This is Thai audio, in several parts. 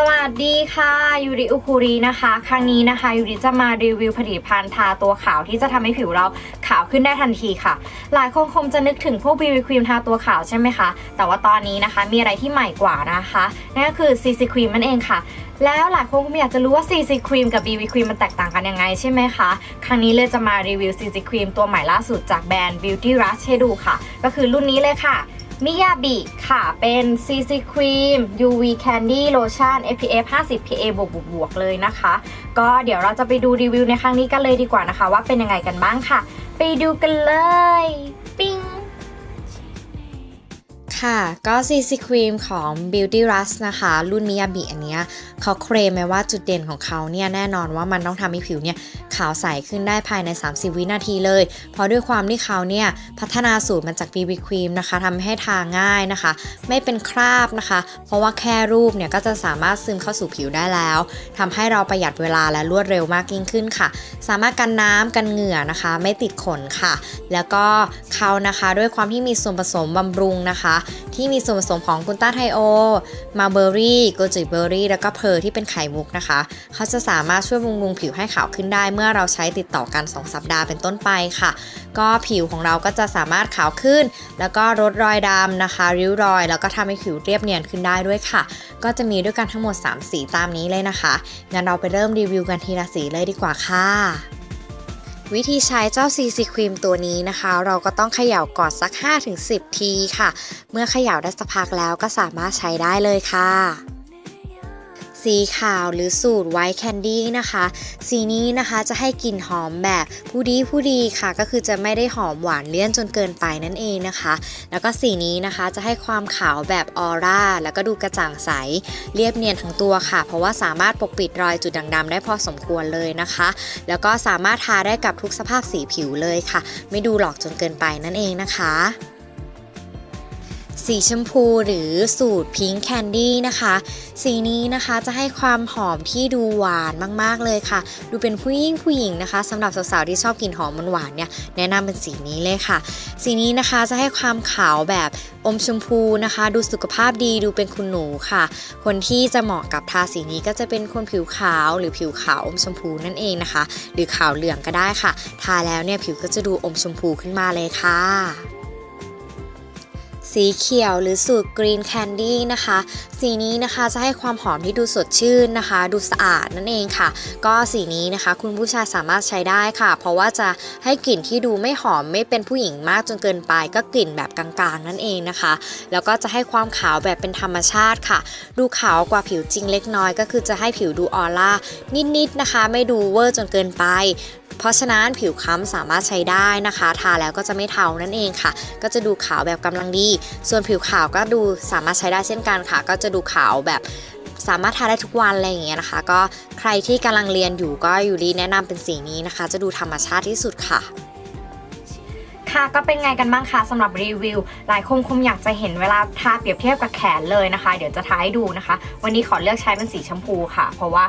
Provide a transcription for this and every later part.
สวัสดีค่ะยูริอุคุรีนะคะ ครั้งนี้นะคะยูริจะมารีวิวผลิตภัณฑ์ทาตัวขาวที่จะทำให้ผิวเรา ขึ้นได้ทันทีค่ะ หลายคนคงจะนึกถึงพวกบีบีครีมทาตัวขาวใช่ไหมคะ แต่ว่าตอนนี้นะคะมีอะไรที่ใหม่กว่านะคะนั่นก็คือ CC ครีมนั่นเองค่ะแล้วหลายคนคงอยากจะรู้ว่า CC ครีมกับ BB ครีมมันแตกต่างกันยังไงใช่ไหมคะ ครั้งนี้เลยจะมารีวิว CC ครีมตัวใหม่ล่าสุดจากแบรนด์ Beauty Rush ให้ดูค่ะ ก็คือรุ่นนี้เลยค่ะมิยาบิค่ะ เป็น CC Cream UV Candy Lotion SPF 50 PA บวกบวกเลยนะคะ ก็เดี๋ยวเราจะไปดูรีวิวในครั้งนี้กันเลยดีกว่านะคะ ว่าเป็นยังไงกันบ้างค่ะ ไปดูกันเลย ค่ะก็ CC Cream ของ Beauty Rush นะคะ รุ่นมิยาบิอันเนี้ยเขาเคลมไว้ว่าจุดเด่นของเขาเนี่ยแน่นอนว่ามันต้องทำให้ผิวเนี่ยขาวใสขึ้นได้ภายใน 30 วินาทีเลย เพราะด้วยความที่เขาเนี่ยพัฒนาสูตรมาจาก BB Cream นะคะทำให้ทาง่ายนะคะ ไม่เป็นคราบนะคะ เพราะว่าแค่รูปเนี่ยก็จะสามารถซึมเข้าสู่ผิวได้แล้วทำให้เราประหยัดเวลาและรวดเร็วมากยิ่งขึ้นค่ะ สามารถกันน้ำกันเหงื่อนะคะ ไม่ติดขนค่ะ แล้วก็เขานะคะด้วยความที่มีส่วนผสมบำรุงนะคะที่มีส่วนผสมของกุนต้าไทโอ มาเบอรี่โกจิเบอรี่ แล้วก็เพอร์ที่เป็นไข่มุกนะคะ เขาจะสามารถช่วยบำรุงผิวให้ขาวขึ้นได้ เมื่อเราใช้ติดต่อกัน 2 สัปดาห์เป็นต้นไปค่ะ ก็ผิวของเราก็จะสามารถขาวขึ้น แล้วก็ลดรอยดำนะคะ ริ้วรอย แล้วก็ทำให้ผิวเรียบเนียนขึ้นได้ด้วยค่ะ ก็จะมีด้วยกันทั้งหมด 3 สีตามนี้เลยนะคะงั้นเราไปเริ่มรีวิวกันทีละสีเลยดีกว่าค่ะ วิธีใช้เจ้า CC ครีมตัวนี้นะคะ เราก็ต้องเขย่าก่อนสัก 5-10 ทีค่ะ เมื่อเขย่าได้สักพักแล้วก็สามารถใช้ได้เลยค่ะ สีขาวหรือสูตรไวท์แคนดี้นะคะ สีนี้นะคะจะให้กลิ่นหอมแบบผู้ดีผู้ดีค่ะ ก็คือจะไม่ได้หอมหวานเลี่ยนจนเกินไปนั่นเองนะคะ แล้วก็สีนี้นะคะจะให้ความขาวแบบออร่าแล้วก็ดูกระจ่างใส เรียบเนียนทั้งตัวค่ะ เพราะว่าสามารถปกปิดรอยจุดด่างดำได้พอสมควรเลยนะคะ แล้วก็สามารถทาได้กับทุกสภาพสีผิวเลยค่ะ ไม่ดูหลอกจนเกินไปนั่นเองนะคะ สีชมพูหรือสูตรพิงค์แคนดี้นะคะ สีนี้นะคะจะให้ความหอมที่ดูหวานมากๆเลยค่ะ ดูเป็นผู้หญิงผู้หญิงนะคะสำหรับสาวๆที่ชอบกลิ่นหอมมันหวานเนี่ยแนะนำเป็นสีนี้เลยค่ะ สีนี้นะคะจะให้ความขาวแบบอมชมพูนะคะ ดูสุขภาพดีดูเป็นคุณหนูค่ะ คนที่จะเหมาะกับทาสีนี้ก็จะเป็นคนผิวขาวหรือผิวขาวอมชมพูนั่นเองนะคะ หรือขาวเหลืองก็ได้ค่ะ ทาแล้วเนี่ยผิวก็จะดูอมชมพูขึ้นมาเลยค่ะ สีเขียวหรือสูตรกรีนแคนดี้นะคะ สีนี้นะคะจะให้ความหอมที่ดูสดชื่นนะคะ ดูสะอาดนั่นเองค่ะ ก็สีนี้นะคะ คุณผู้ชายสามารถใช้ได้ค่ะ เพราะว่าจะให้กลิ่นที่ดูไม่หอมไม่เป็นผู้หญิงมากจนเกินไป ก็กลิ่นแบบกลางๆ นั่นเองนะคะ แล้วก็จะให้ความขาวแบบเป็นธรรมชาติค่ะ ดูขาวกว่าผิวจริงเล็กน้อย ก็คือจะให้ผิวดูออร่านิดๆนะคะ ไม่ดูเวอร์จนเกินไป เพราะฉะนั้นผิวค้ำสามารถใช้ได้นะคะ ทาแล้วก็จะไม่เทานั่นเองค่ะ ก็จะดูขาวแบบกำลังดี ส่วนผิวขาวก็ดูสามารถใช้ได้เช่นกันค่ะ ก็จะดูขาวแบบสามารถทาได้ทุกวันอะไรอย่างเงี้ยนะคะ ก็ใครที่กำลังเรียนอยู่ก็อยู่ดีแนะนำเป็นสีนี้นะคะ จะดูธรรมชาติที่สุดค่ะค่ะก็เป็นไงกันบ้างคะสำหรับรีวิว หลายคนคงอยากจะเห็นเวลาทาเปรียบเทียบกับแขนเลยนะคะ เดี๋ยวจะทาให้ดูนะคะ วันนี้ขอเลือกใช้เป็นสีชมพูค่ะ เพราะว่า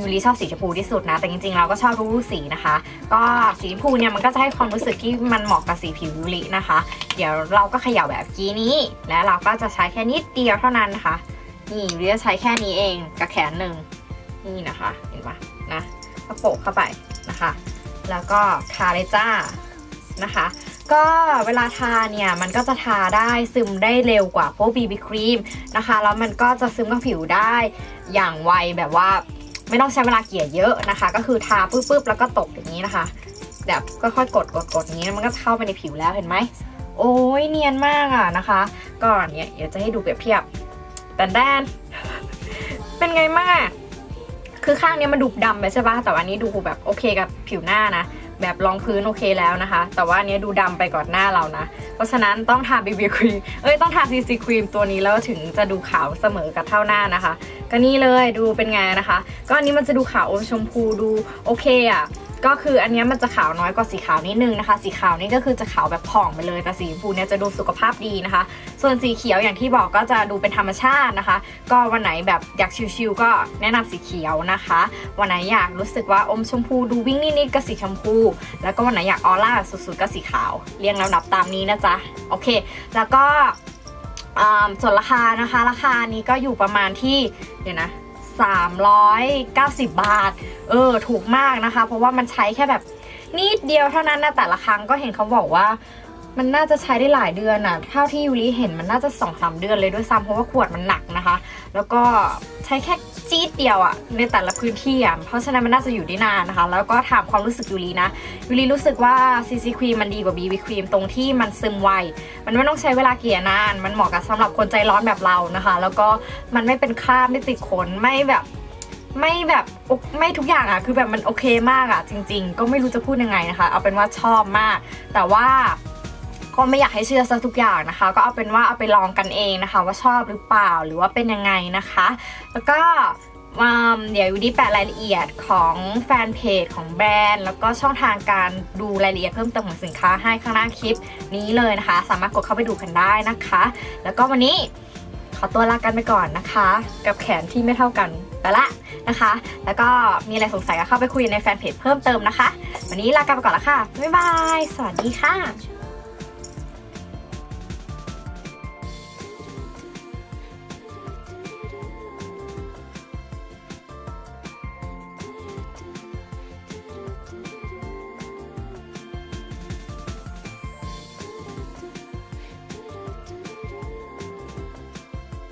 ยูริชอบสีชมพูที่สุดนะ แต่จริงๆเราก็ชอบทุกสีนะคะ ก็สีชมพูเนี่ยมันก็จะให้ความรู้สึกที่มันเหมาะกับสีผิวยูรินะคะ เดี๋ยวเราก็เขย่าแบบกี้นี้ และเราก็จะใช้แค่นิดเดียวเท่านั้นนะคะนี่ยูริจะใช้แค่นี้เองกับแขนหนึ่งนี่นะคะเห็นปะนะก็โปะเข้าไปนะคะ แล้วก็ทาเลยจ้านะคะก็เวลาทาเนี่ยมันก็จะทาได้ซึมได้เร็วกว่าพวก BB ครีมนะคะ แล้วมันก็จะซึมกับผิวได้อย่างไวแบบว่า ไม่ต้องใช้เวลาเกลี่ยเยอะนะคะ ก็คือทาปุ๊บๆแล้วก็ตกอย่างนี้นะคะแบบค่อยๆกดกดกดนี้มันก็เข้าไปในผิวแล้วเห็นไหมโอ้ยเนียนมากอะนะคะ ก่อนเนี่ยเดี๋ยวจะให้ดูเปรียบเทียบแต่แดนเป็นไงมากคือข้างเนี้ยมันดูดำไปใช่ปะแต่ว่าอันนี้ดูแบบโอเคกับผิวหน้านะ แบบรองพื้นโอเคแล้วนะคะ แต่ว่าอันเนี้ยดูดำไปก่อนหน้าเรานะ เพราะฉะนั้นต้องทาบีบีครีมเอ้ยต้องทาซีซีครีมตัวนี้แล้วถึงจะดูขาวเสมอกับเท่าหน้านะคะ ก็นี่เลยดูเป็นไงนะคะ ก็อันนี้มันจะดูขาวอมชมพูดูโอเคอะ ก็คืออันนี้มันจะขาวน้อยกว่าสีขาวนิดนึงนะคะ สีขาวนี่ก็คือจะขาวแบบผ่องไปเลย แต่สีชมพูเนี่ยจะดูสุขภาพดีนะคะ ส่วนสีเขียวอย่างที่บอกก็จะดูเป็นธรรมชาตินะคะ ก็วันไหนแบบอยากชิลๆก็แนะนำสีเขียวนะคะ วันไหนอยากรู้สึกว่าอมชมพูดูวิ่งนิดๆก็สีชมพู แล้วก็วันไหนอยากออร่าสุดๆก็สีขาว เรียงลำดับตามนี้นะจ๊ะโอเค แล้วก็ส่วนราคานะคะ ราคานี้ก็อยู่ประมาณที่เดี๋ยวนะ 390 บาท เออ ถูกมากนะคะ เพราะว่ามันใช้แค่แบบนิดเดียวเท่านั้นนะแต่ละครั้งก็เห็นเขาบอกว่า มันน่าจะใช้ได้หลายเดือนอะเท่าที่ยูริเห็นมันน่าจะ2อสเดือนเลยด้วยซ้ำเพราะว่าขวดมันหนักนะคะ แล้วก็ ใช้แค่จี๊ดเดียวอะในแต่ละพื้นที่อะเพราะฉะนั้นมันน่าจะอยู่ได้นานนะคะ แล้วก็ถามความรู้สึกยูรินะยูริรู้สึกว่าซีซีครีมมันดีกว่าบีบีครีมตรงที่มันซึมไว มันไม่ต้องใช้เวลาเกลี่ยนาน มันเหมาะกับสำหรับคนใจร้อนแบบเรานะคะ แล้วก็มันไม่เป็นคราบไม่ติดขนไม่แบบไม่แบบไม่ทุกอย่างอะคือแบบมันโอเคมากอะจริง ๆ ก็ไม่รู้จะพูดยังไงนะคะ เอาเป็นว่าชอบมาก แต่ว่า ก็ไม่อยากให้เชื่อซะทุกอย่างนะคะ ก็เอาเป็นว่าเอาไปลองกันเองนะคะ ว่าชอบหรือเปล่าหรือว่าเป็นยังไงนะคะ แล้วก็มเดี๋ยววิดีแปะรายละเอียดของแฟนเพจของแบรนด์ แล้วก็ช่องทางการดูรายละเอียดเพิ่มเติมของสินค้าให้ข้างหน้าคลิปนี้เลยนะคะ สามารถกดเข้าไปดูกันได้นะคะ แล้วก็วันนี้ขอตัวลากันไปก่อนนะคะ กับแขนที่ไม่เท่ากันไปละนะคะ แล้วก็มีอะไรสงสัยก็เข้าไปคุยในแฟนเพจเพิ่มเติมนะคะ วันนี้ลากันไปก่อนละค่ะบ๊ายบาย สวัสดีค่ะ